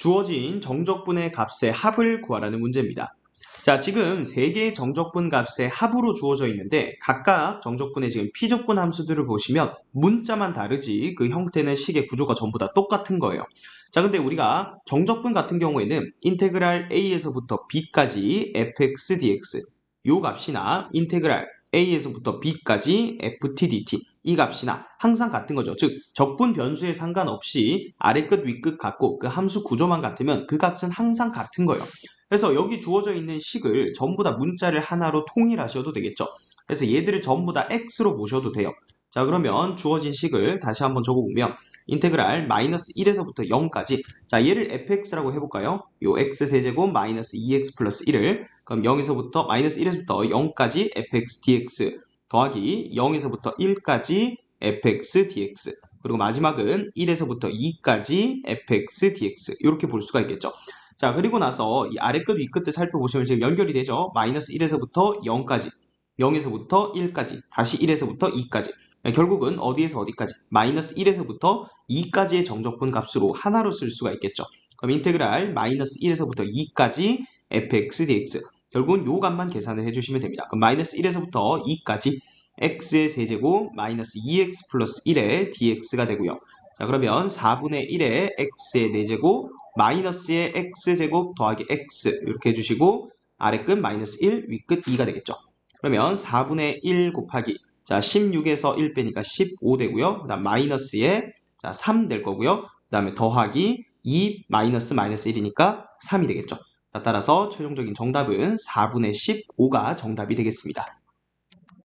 주어진 정적분의 값의 합을 구하라는 문제입니다. 자, 지금 세 개의 정적분 값의 합으로 주어져 있는데 각각 정적분의 지금 피적분 함수들을 보시면 문자만 다르지 그 형태는 식의 구조가 전부 다 똑같은 거예요. 자, 근데 우리가 정적분 같은 경우에는 인테그랄 a에서부터 b까지 fx dx 요 값이나 인테그랄 a에서부터 b까지 ft dt 이 값이나 항상 같은 거죠. 즉 적분 변수에 상관없이 아래 끝, 위 끝 같고 그 함수 구조만 같으면 그 값은 항상 같은 거예요. 그래서 여기 주어져 있는 식을 전부 다 문자를 하나로 통일하셔도 되겠죠. 그래서 얘들을 전부 다 x로 보셔도 돼요. 자 그러면 주어진 식을 다시 한번 적어보면 인테그랄 마이너스 1에서부터 0까지 자 얘를 fx라고 해볼까요? 요 x세제곱 마이너스 2x 플러스 1을 그럼 0에서부터 마이너스 1에서부터 0까지 fx dx 더하기 0에서부터 1까지 fx dx 그리고 마지막은 1에서부터 2까지 fx dx 이렇게 볼 수가 있겠죠. 자 그리고 나서 이 아래 끝, 위 끝을 살펴보시면 지금 연결이 되죠. 마이너스 1에서부터 0까지 0에서부터 1까지 다시 1에서부터 2까지 결국은 어디에서 어디까지 마이너스 1에서부터 2까지의 정적분 값으로 하나로 쓸 수가 있겠죠. 그럼 인테그랄 마이너스 1에서부터 2까지 fx dx 결국은 요 값만 계산을 해주시면 됩니다. 그럼 마이너스 1에서부터 2까지 x의 세제곱 마이너스 2x 플러스 1의 dx가 되고요. 자 그러면 4분의 1의 x의 4제곱 마이너스의 x제곱 더하기 x 이렇게 해주시고 아래끝 마이너스 1, 위끝 2가 되겠죠. 그러면 4분의 1 곱하기 자 16에서 1 빼니까 15 되고요. 그 다음 마이너스에 자3 될 거고요. 그 다음에 더하기 2 마이너스 마이너스 1이니까 3이 되겠죠. 따라서 최종적인 정답은 4분의 15가 정답이 되겠습니다.